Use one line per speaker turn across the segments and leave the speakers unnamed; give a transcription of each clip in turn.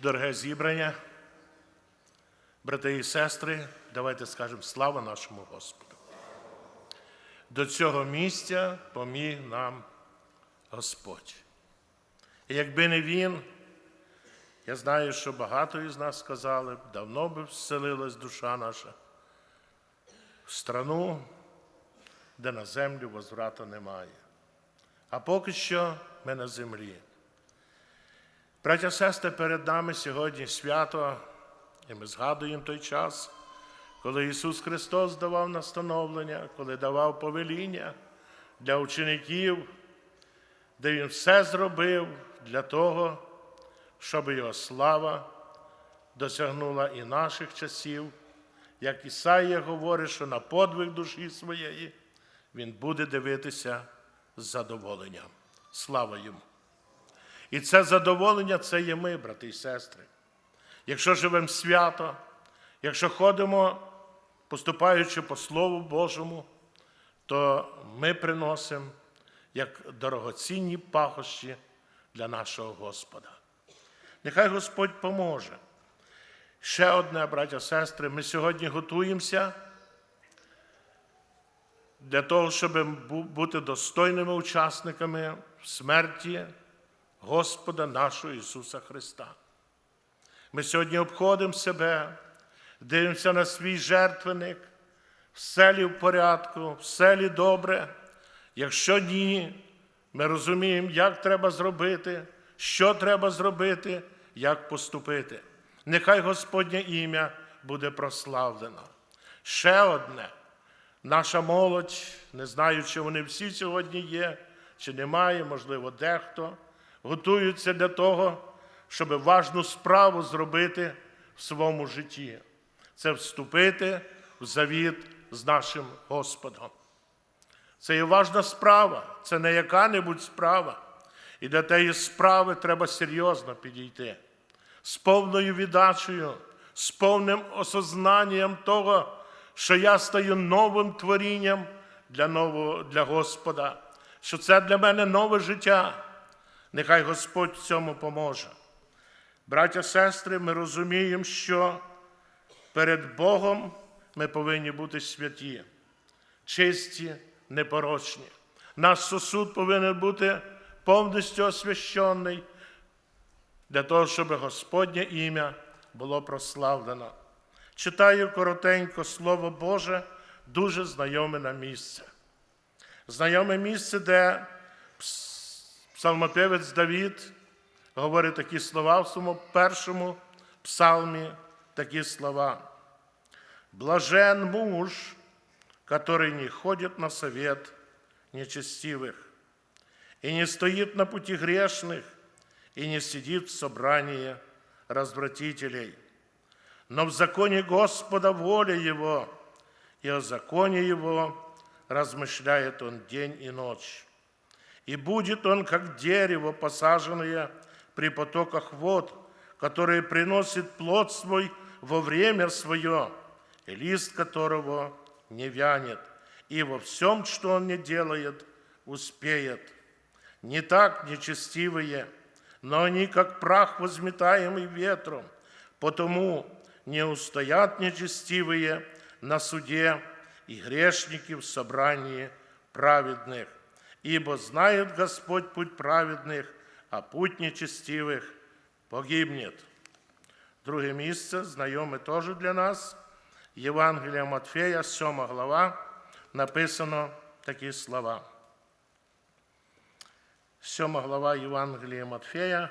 Дороге зібрання, брати і сестри, давайте скажемо слава нашому Господу. До цього місця поміг нам Господь. І якби не Він, я знаю, що багато із нас сказали, давно би вселилась душа наша в страну, де на землю возврата немає. А поки що ми на землі. Браття сестри, перед нами сьогодні свято, і ми згадуємо той час, коли Ісус Христос давав настановлення, коли давав повеління для учеників, де Він все зробив для того, щоб Його слава досягнула і наших часів. Як Ісаїя говорить, що на подвиг душі своєї Він буде дивитися з задоволенням. Слава йому! І це задоволення це є ми, брати і сестри. Якщо живемо свято, якщо ходимо, поступаючи по Слову Божому, то ми приносимо як дорогоцінні пахощі для нашого Господа. Нехай Господь поможе. Ще одне, браття сестри, ми сьогодні готуємося для того, щоб бути достойними учасниками смерті Господа нашого Ісуса Христа. Ми сьогодні обходимо себе, дивимося на свій жертвенник, все лі в порядку, все лі добре. Якщо ні, ми розуміємо, як треба зробити, що треба зробити, як поступити. Нехай Господнє ім'я буде прославлено. Ще одне. Наша молодь, не знаю, чи вони всі сьогодні є, чи немає, можливо, дехто, готуються для того, щоб важну справу зробити в своєму житті. Це вступити в завіт з нашим Господом. Це є важна справа, це не яка-небудь справа. І до тієї справи треба серйозно підійти з повною віддачею, з повним осознанням того, що я стаю новим творінням для, нового, для Господа, що це для мене нове життя. Нехай Господь в цьому поможе. Браття, сестри, ми розуміємо, що перед Богом ми повинні бути святі, чисті, непорочні. Наш сосуд повинен бути повністю освящений для того, щоб Господнє ім'я було прославлено. Читаю коротенько Слово Боже, дуже знайоме на місце. Знайоме місце, де псалмопевець Давід говорить такі слова в своєму першому псалмі, такі слова. Блажен муж, который не ходит на совет нечестивых, и не стоит на пути грешных, и не сидит в собрании развратителей. Но в законе Господа воля Его, и о законе Его размышляет Он день и ночь. И будет он, как дерево, посаженное при потоках вод, которое приносит плод свой во время свое, и лист которого не вянет, и во всем, что он не делает, успеет. Не так нечестивые, но они, как прах, возметаемый ветром, потому не устоят нечестивые на суде и грешники в собрании праведных. Ибо знает Господь путь праведных, а путь нечестивых погибнет. Друге місце, знайоме теж для нас, Євангелія Матфея, 7 глава, написано такі слова. 7 глава Євангелія Матфея,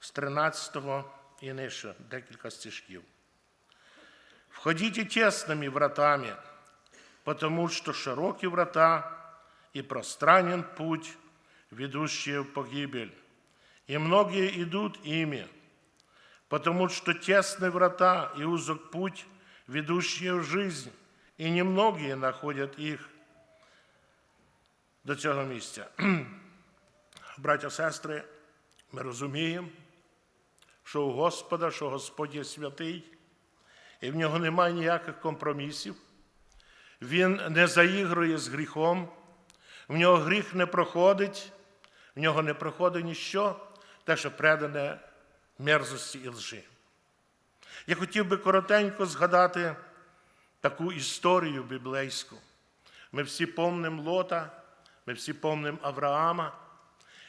з 13 і нижче, декілька стишків. Входите тесными вратами, потому что широки врата и пространен путь, ведущий в погибель, и многие идут ими, потому что тесны врата и узок путь, ведущий в жизнь, и немногие находят их до цього місця. Браття, сестри, ми розуміємо, що у Господа, що Господь є святий, і в нього немає ніяких компромісів. Він не заігрує з гріхом, в нього гріх не проходить, В нього не проходить ніщо, те, що предане мерзості і лжи. Я хотів би коротенько згадати таку історію біблейську. Ми всі помним Лота, ми всі помним Авраама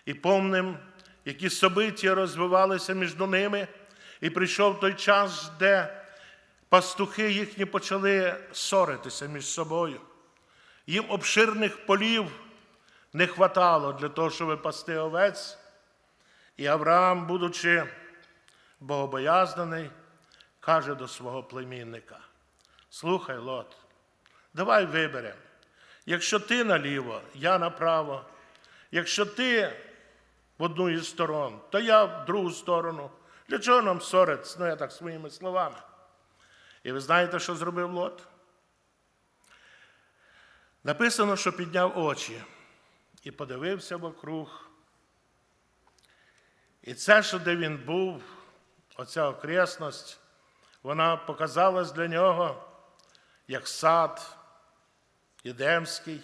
і помним, які собиття розвивалися між ними, і прийшов той час, де пастухи їхні почали ссоритися між собою. Їм обширних полів не хватало для того, щоб пасти овець. І Авраам, будучи богобоязнаний, каже до свого племінника: Слухай, Лот, давай виберемо. Якщо ти наліво, я направо. Якщо ти в одну із сторон, то я в другу сторону. Для чого нам ссоритися? Ну, я так своїми словами. І ви знаєте, що зробив Лот? Написано, що підняв очі і подивився вокруг. І це, що де він був, оця окресність, вона показалась для нього як сад Єдемський.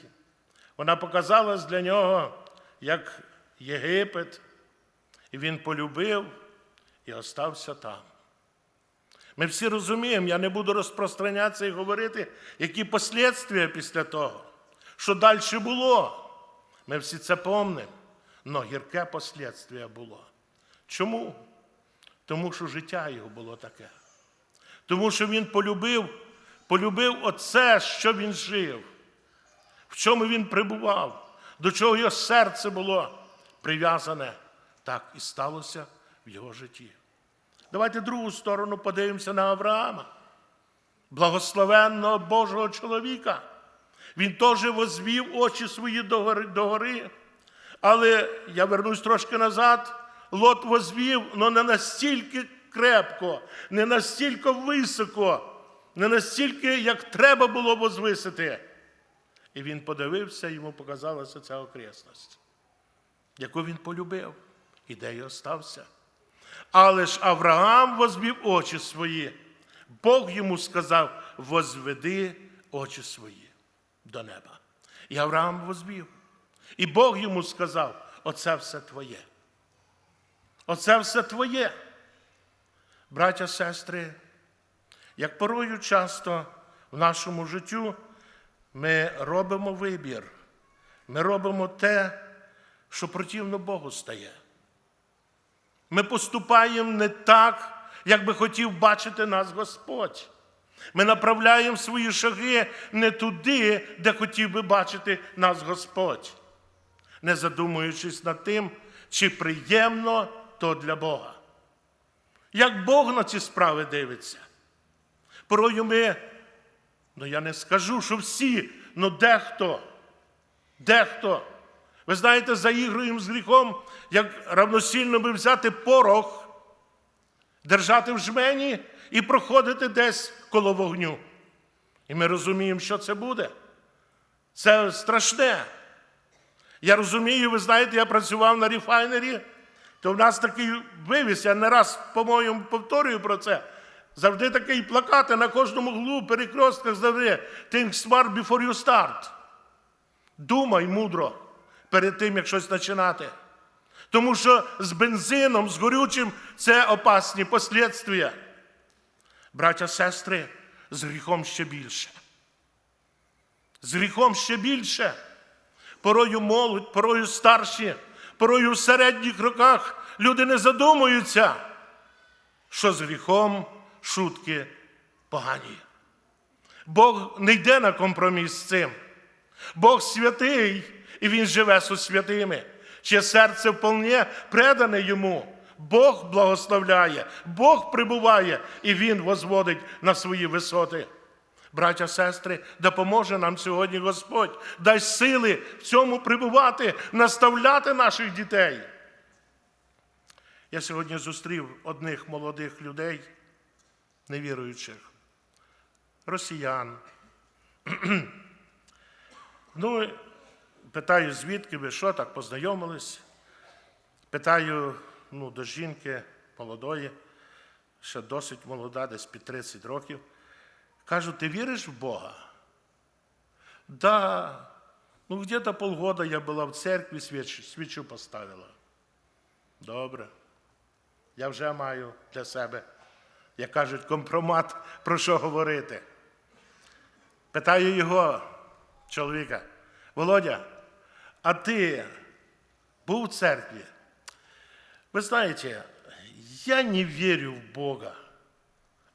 Вона показалась для нього як Єгипет, і він полюбив і остався там. Ми всі розуміємо, я не буду розпространятися і говорити, які послідствия після того, що далі було. Ми всі це помнимо. Но гірке послідствия було. Чому? Тому що життя його було таке. Тому що він полюбив, полюбив оце, що він жив, в чому він прибував, до чого його серце було прив'язане. Так і сталося в його житті. Давайте другу сторону подивимося на Авраама, благословенного Божого чоловіка. Він теж возвів очі свої до гори. Але я вернусь трошки назад. Лот возвів, але не настільки крепко, не настільки високо, не настільки, як треба було возвисити. І він подивився, йому показалася ця окресність, яку він полюбив, і де й остався. Але ж Авраам возвів очі свої. Бог йому сказав: возведи очі свої до неба. І Авраам возвів. І Бог йому сказав: оце все твоє. Оце все твоє. Браття, сестри, як порою часто в нашому життю ми робимо вибір, ми робимо те, що противно Богу стає. Ми поступаємо не так, як би хотів бачити нас Господь. Ми направляємо свої шаги не туди, де хотів би бачити нас Господь, не задумуючись над тим, чи приємно то для Бога. Як Бог на ці справи дивиться. Порою ми, ну я не скажу, що всі, ну дехто, дехто. Ви знаєте, заігруємо з гріхом, як равносильно би взяти порох, держати в жмені і проходити десь коло вогню. І ми розуміємо, що це буде. Це страшне. Я розумію, ви знаєте, я працював на рефайнері, то в нас такий вивіз, я не раз, по-моєму, повторюю про це. Завжди такий плакати на кожному углу, перекрестках завжди. Think smart before you start. Думай мудро перед тим, як щось починати. Тому що з бензином, з горючим це опасні послідствия. Браття, сестри, з гріхом ще більше. З гріхом ще більше. Порою молодь, порою старші, порою в середніх роках люди не задумуються, що з гріхом шутки погані. Бог не йде на компроміс з цим. Бог святий, і Він живе з святими. Чиє серце вполне предане йому. Бог благословляє, Бог прибуває, і Він возводить на свої висоти. Браття, сестри, допоможе нам сьогодні Господь, дай сили в цьому прибувати, наставляти наших дітей. Я сьогодні зустрів одних молодих людей, невіруючих, росіян. ну, питаю, звідки ви що так познайомились? Питаю ну, до жінки молодої, ще досить молода, десь під 30 років. Кажу, ти віриш в Бога? Да, Ну, где-то полгода я була в церкві, свіч, свічу поставила. Добре. Я вже маю для себе, як кажуть, компромат, про що говорити. Питаю його, чоловіка, Володя, а ти був в церкві? Ви знаєте, я не вірю в Бога.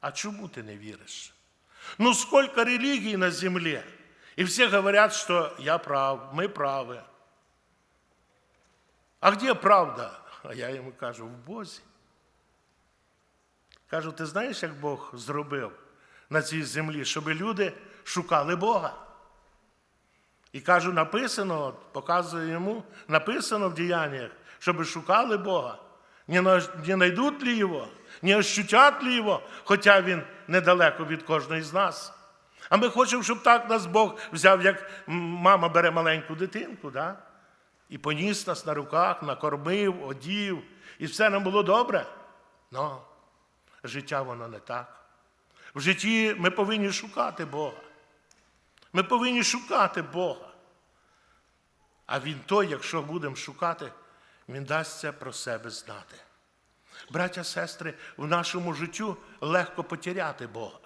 А чому ти не віриш? Ну, сколько религий на земле, и все говорят, что я прав, мы правы. А где правда? А я йому кажу, в Бозі. Кажу, ти знаєш, як Бог зробив на цій землі, щоб люди шукали Бога? І кажу, написано, показую йому, написано в діяннях, щоб шукали Бога. Не, на- не знайдуть ли Його, не ощутять ли Його, хоча Він недалеко від кожної з нас. А ми хочемо, щоб так нас Бог взяв, як мама бере маленьку дитинку, да? і поніс нас на руках, накормив, одів, і все нам було добре. Но життя воно не так. В житті ми повинні шукати Бога. Ми повинні шукати Бога. А Він той, якщо будемо шукати, Він дасть це про себе знати. Браття, сестри, в нашому життю легко потеряти Бога.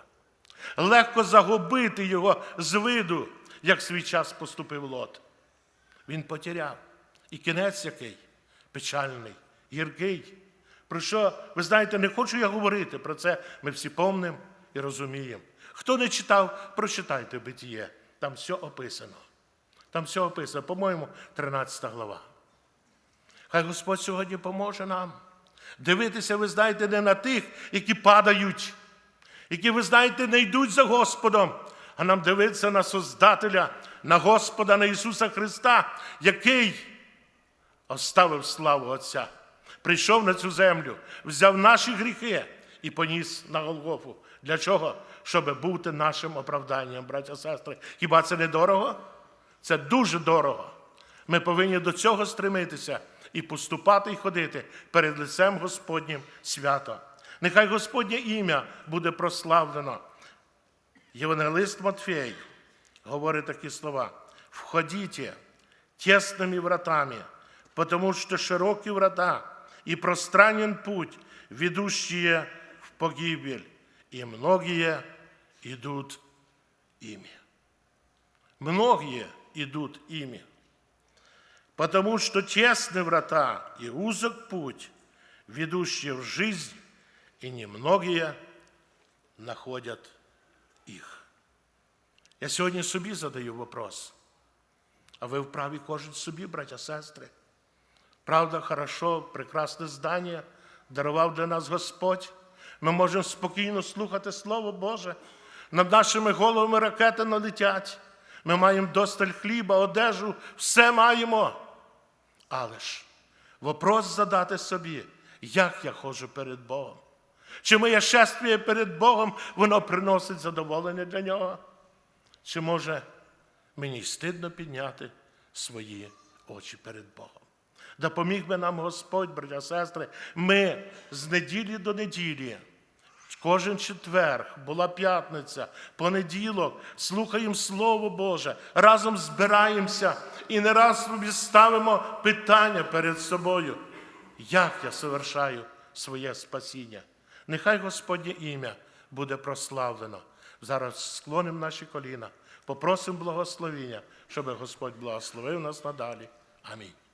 Легко загубити Його з виду, як свій час поступив Лот. Він потеряв. І кінець який печальний, гіркий. Про що, ви знаєте, не хочу я говорити про це, ми всі помнимо і розуміємо. Хто не читав, прочитайте битіє. Там все описано. Там все описано, по-моєму, 13 глава. Хай Господь сьогодні поможе нам дивитися, ви знаєте, не на тих, які падають, які, ви знаєте, не йдуть за Господом, а нам дивитися на Создателя, на Господа, на Ісуса Христа, який оставив славу Отця, прийшов на цю землю, взяв наші гріхи і поніс на Голгофу. Для чого? Щоб бути нашим оправданням, браття сестри. Хіба це не дорого? Це дуже дорого. Ми повинні до цього стремитися і поступати і ходити перед лицем Господнім свято. Нехай Господнє ім'я буде прославлено. Євангелист Матфей говорить такі слова: входите тесными вратами, потому что широкі врата и пространен путь, ведущие в погибель, и многие идут ими. Многие идут ими. Потому что тесны врата и узок путь, ведущий в жизнь, и немногие находят їх. Я сьогодні собі задаю вопрос. А ви вправі кожен собі, браття, сестри. Правда, хорошо, прекрасне здання дарував для нас Господь. Ми можемо спокійно слухати Слово Боже. Над нашими головами ракети налетять. Ми маємо досталь хліба, одежу, все маємо. Але ж вопрос задати собі, як я ходжу перед Богом. Чи моє шествіє перед Богом, воно приносить задоволення для нього? Чи може мені стидно підняти свої очі перед Богом? Допоміг би нам Господь, браття, сестри, ми з неділі до неділі, кожен четверг, була п'ятниця, понеділок, слухаємо Слово Боже, разом збираємося і не раз собі ставимо питання перед собою, як я совершаю своє спасіння. Нехай Господнє ім'я буде прославлено. Зараз склонимо наші коліна, попросимо благословення, щоб Господь благословив нас надалі. Амінь.